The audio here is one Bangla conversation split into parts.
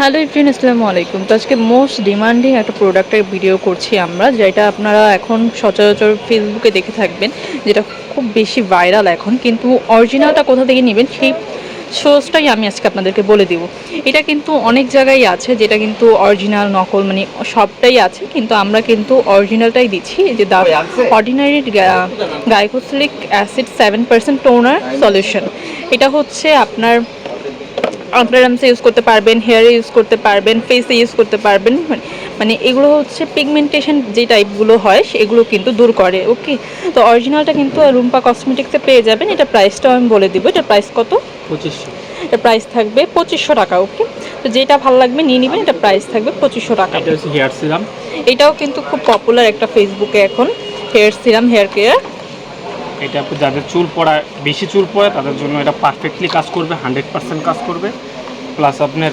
হ্যালো ইফরিন আসসালামু আলাইকুম। তো আজকে মোস্ট ডিমান্ডিং একটা প্রোডাক্টের ভিডিও করছি আমরা যেটা আপনারা এখন সচরাচর ফেসবুকে দেখে থাকবেন যেটা খুব বেশি ভাইরাল এখন কিন্তু অরিজিনালটা কোথা থেকে নেবেন সেই সোর্সটাই আমি আজকে আপনাদেরকে বলে দিব। এটা কিন্তু অনেক জায়গায় আছে যেটা কিন্তু অরিজিনাল নকল মানে সবটাই আছে কিন্তু আমরা কিন্তু অরিজিনালটাই দিচ্ছি যে the Ordinary glycolic acid seven percent toner solution এটা হচ্ছে আপনার আন্ডারআর্মসে ইউজ করতে পারবেন হেয়ারে ইউজ করতে পারবেন ফেসে ইউজ করতে পারবেন মানে- মানে এগুলো হচ্ছে পিগমেন্টেশন যে টাইপগুলো হয় সেগুলো কিন্তু দূর করে ওকে তো অরিজিনালটা কিন্তু রুম্পা কসমেটিক্সে পেয়ে যাবেন এটা প্রাইসটাও আমি বলে দিব এটা প্রাইস কত? পঁচিশশো। এটা প্রাইস থাকবে পঁচিশশো টাকা ওকে তো যেটা ভালো লাগবে নিয়ে নেবেন এটা প্রাইস থাকবে পঁচিশশো টাকা। হেয়ার সিরাম এটাও কিন্তু খুব পপুলার একটা ফেসবুকে এখন হেয়ার সিরাম হেয়ার কেয়ার এটা যাদের চুল পড়া বেশি চুল পড়ে তাদের জন্য এটা পারফেক্টলি কাজ করবে হান্ড্রেড পার্সেন্ট কাজ করবে। প্লাস আপনার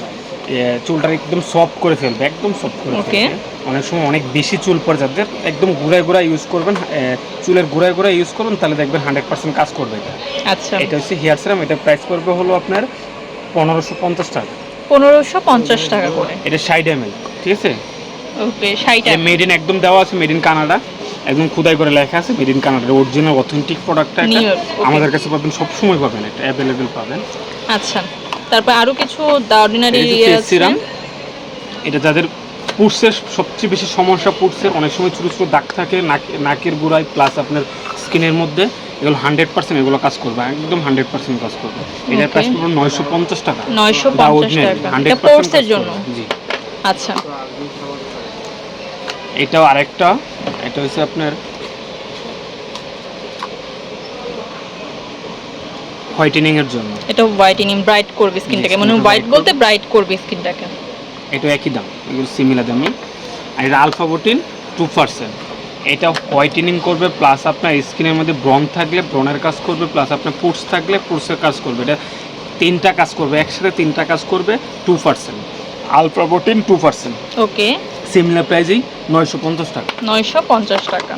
চুলটা একদম সফট করে ফেলবে একদম সফট করে ফেলবে। অনেক সময় অনেক বেশি চুল পড়ে যাদের একদম গুড়ায় গুড়ায় ইউজ করবেন চুলের গুড়ায় গুড়ায় ইউজ করবেন তাহলে দেখবেন হান্ড্রেড পার্সেন্ট কাজ করবে এটা। আচ্ছা। এটা হচ্ছে হেয়ার সিরাম এটা প্রাইস করবে হলো আপনার পনেরোশো পঞ্চাশ টাকা। পনেরোশো পঞ্চাশ টাকা করে। এটা ষাট এম ঠিক আছে? ওকে ষাট মেড ইন একদম দেওয়া আছে মেড ইন কানাডা। একদম খুদাই করে লেখা আছে made in Canada original authentic প্রোডাক্টটা. আমাদের কাছে পাবেন সব সময় পাবেন এটা অ্যাভেলেবেল পাবেন। আচ্ছা তারপর আরও কিছু দ্য অর্ডিনারি serum, এটা যাদের পুটসের সবচেয়ে বেশি সমস্যা পুটসের অনেক সময় ছোটো ছোটো দাগ থাকে নাক- নাকের গোড়ায় প্লাস আপনার স্কিনের মধ্যে এগুলো হান্ড্রেড পার্সেন্ট এগুলো কাজ করবে একদম হান্ড্রেড পার্সেন্ট কাজ করবে। এটার. প্রাইস পড়বে নয়শো পঞ্চাশ টাকা। নয়শো পঞ্চাশ টাকা। 100% এটা কাজ পোর্টসের করবে। জন্য? জি। আচ্ছা। এটাও আরেকটা। এটা হচ্ছে আপনার হোয়াইটেনিং এর জন্য। এটা হোয়াইটেনিং ব্রাইট করবে স্কিনটাকে। মানে হোয়াইট বলতে ব্রাইট করবে স্কিনটাকে। এটা একই দাম এগুলো সিমিলার দামি আর এটা আলফা বোটিন টু পার্সেন্ট এটা হোয়াইটেনিং করবে প্লাস আপনার স্কিনের মধ্যে ব্রন থাকলে ব্রনের কাজ করবে প্লাস আপনার পুটস থাকলে পুটসের কাজ করবে। এটা তিনটা কাজ করবে একসাথে তিনটা কাজ করবে two percent alpha arbutin two percent okay similar প্রাইজেই নয়শো পঞ্চাশ টাকা। নয়শো পঞ্চাশ টাকা।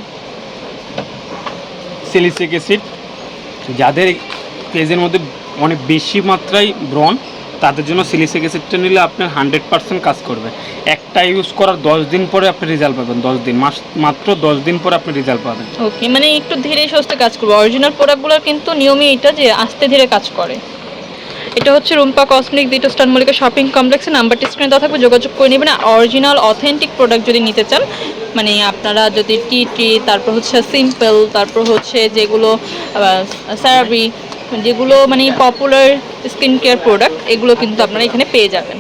সিলিসিক অ্যাসিড যাদের পেজের মধ্যে অনেক বেশি মাত্রায় ব্রন তাদের জন্য সিলিসিক অ্যাসিডটা নিলে আপনার হান্ড্রেড পার্সেন্ট কাজ করবে। একটা ইউজ করার দশ দিন পরে আপনি রেজাল্ট পাবেন দশ দিন। মাস মাত্র দশ দিন পরে আপনি রেজাল্ট পাবেন। ওকে মানে একটু ধীরে সুস্থে কাজ করবে। অরিজিনাল প্রোডাক্টগুলোর কিন্তু নিয়মই এটা যে আস্তে ধীরে কাজ করে। এটা হচ্ছে রুম্পা কসমিক দিটো স্টান মল্লিকা শপিং কমপ্লেক্সে। নাম্বারটি স্ক্রিনে দেওয়া থাকবে, যোগাযোগ করে নেবেন। অরিজিনাল অথেন্টিক প্রোডাক্ট যদি নিতে চান মানে আপনারা যদি টি টি তারপর হচ্ছে সিম্পল তারপর হচ্ছে যেগুলো স্যারাবি যেগুলো মানে পপুলার স্কিন কেয়ার প্রোডাক্ট এগুলো কিন্তু আপনারা এখানে পেয়ে যাবেন।